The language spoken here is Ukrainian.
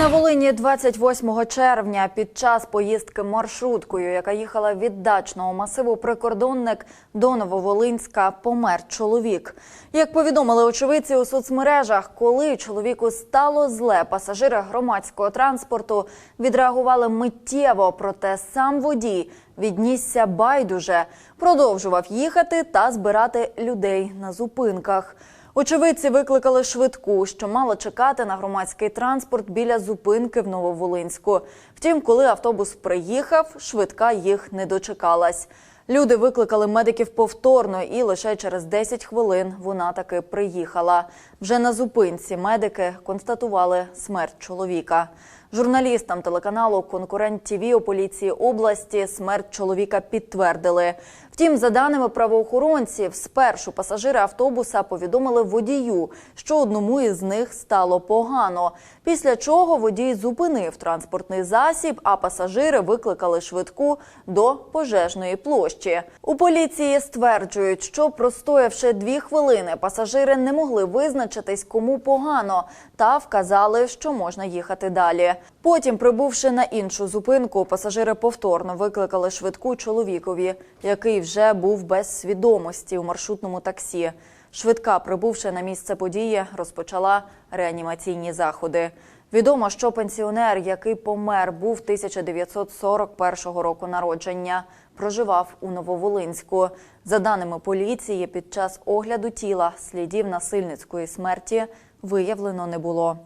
На Волині 28 червня під час поїздки маршруткою, яка їхала від дачного масиву прикордонник до Нововолинська, помер чоловік. Як повідомили очевидці у соцмережах, коли чоловіку стало зле, пасажири громадського транспорту відреагували миттєво, проте сам водій віднісся байдуже, продовжував їхати та збирати людей на зупинках. Очевидці викликали швидку, що мала чекати на громадський транспорт біля зупинки в Нововолинську. Втім, коли автобус приїхав, швидка їх не дочекалась. Люди викликали медиків повторно, і лише через 10 хвилин вона таки приїхала. Вже на зупинці медики констатували смерть чоловіка. Журналістам телеканалу Конкурент ТІВІ у поліції області смерть чоловіка підтвердили. Втім, за даними правоохоронців, спершу пасажири автобуса повідомили водію, що одному із них стало погано. Після чого водій зупинив транспортний засіб, а пасажири викликали швидку до пожежної площі. У поліції стверджують, що простоявши дві хвилини, пасажири не могли визначитись, кому погано, та вказали, що можна їхати далі. Потім, прибувши на іншу зупинку, пасажири повторно викликали швидку чоловікові, який вже був без свідомості у маршрутному таксі. Швидка, прибувши на місце події, розпочала реанімаційні заходи. Відомо, що пенсіонер, який помер, був 1941 року народження, проживав у Нововолинську. За даними поліції, під час огляду тіла слідів насильницької смерті виявлено не було.